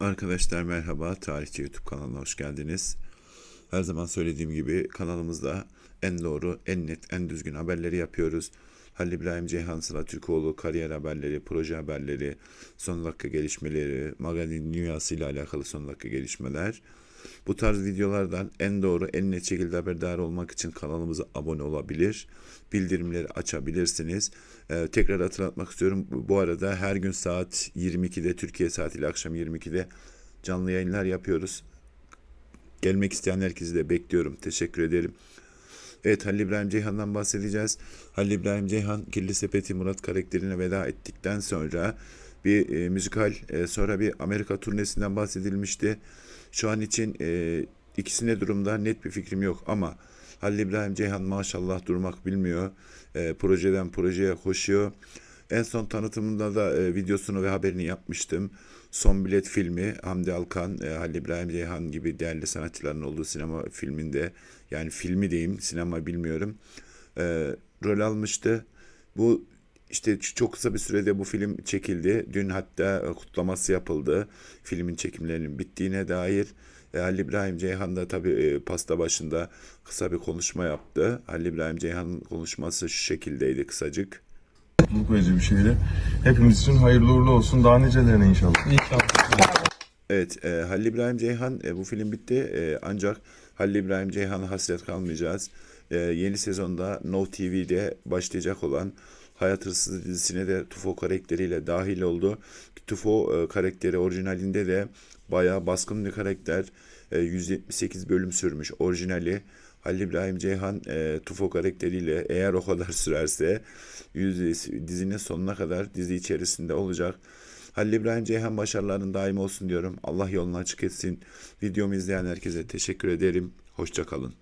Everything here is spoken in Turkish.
Arkadaşlar merhaba, Tarihçi YouTube kanalına hoş geldiniz. Her zaman söylediğim gibi kanalımızda en doğru, en net, en düzgün haberleri yapıyoruz. Halil İbrahim Ceyhan Sıla Türkoğlu kariyer haberleri, proje haberleri, son dakika gelişmeleri, magazin dünyası ile alakalı son dakika gelişmeler. Bu tarz videolardan en doğru, en net şekilde haberdar olmak için kanalımıza abone olabilir, bildirimleri açabilirsiniz. Ee, tekrar hatırlatmak istiyorum. Bu- arada her gün saat 22'de, Türkiye saatiyle akşam 22'de canlı yayınlar yapıyoruz. Gelmek isteyen herkesi de bekliyorum. Teşekkür ederim. Evet Halil İbrahim Ceyhan'dan bahsedeceğiz. Halil İbrahim Ceyhan Kirli Sepeti Murat karakterine veda ettikten sonra bir e, müzikal e, sonra bir Amerika turnesinden bahsedilmişti. Şu an için e, ikisine durumda net bir fikrim yok ama Halil İbrahim Ceyhan maşallah durmak bilmiyor. E, projeden projeye koşuyor. En son tanıtımında da e, videosunu ve haberini yapmıştım. Son Bilet filmi Hamdi Alkan, e, Halil İbrahim Ceyhan gibi değerli sanatçıların olduğu sinema filminde yani filmi diyeyim sinema bilmiyorum e, rol almıştı. Bu işte çok kısa bir sürede bu film çekildi. Dün hatta e, kutlaması yapıldı. Filmin çekimlerinin bittiğine dair. E, Halil İbrahim Ceyhan da tabii e, pasta başında kısa bir konuşma yaptı. Halil İbrahim Ceyhan'ın konuşması şu şekildeydi kısacık. mutluluk verici bir şeydi. Hepimiz için hayırlı uğurlu olsun. Daha nicelerine inşallah. Evet, e, Halil İbrahim Ceyhan e, bu film bitti E, ancak Halil İbrahim Ceyhan'a hasret kalmayacağız. E, yeni sezonda No TV'de başlayacak olan Hayat Hırsızı dizisine de Tufo karakteriyle dahil oldu. Tufo e, karakteri orijinalinde de bayağı baskın bir karakter. E, 178 bölüm sürmüş orijinali. Halil İbrahim Ceyhan e, Tufo karakteriyle eğer o kadar sürerse yüz, dizinin sonuna kadar dizi içerisinde olacak. Halil İbrahim Ceyhan başarılarının daim olsun diyorum. Allah yolunu açık etsin. Videomu izleyen herkese teşekkür ederim. Hoşça kalın.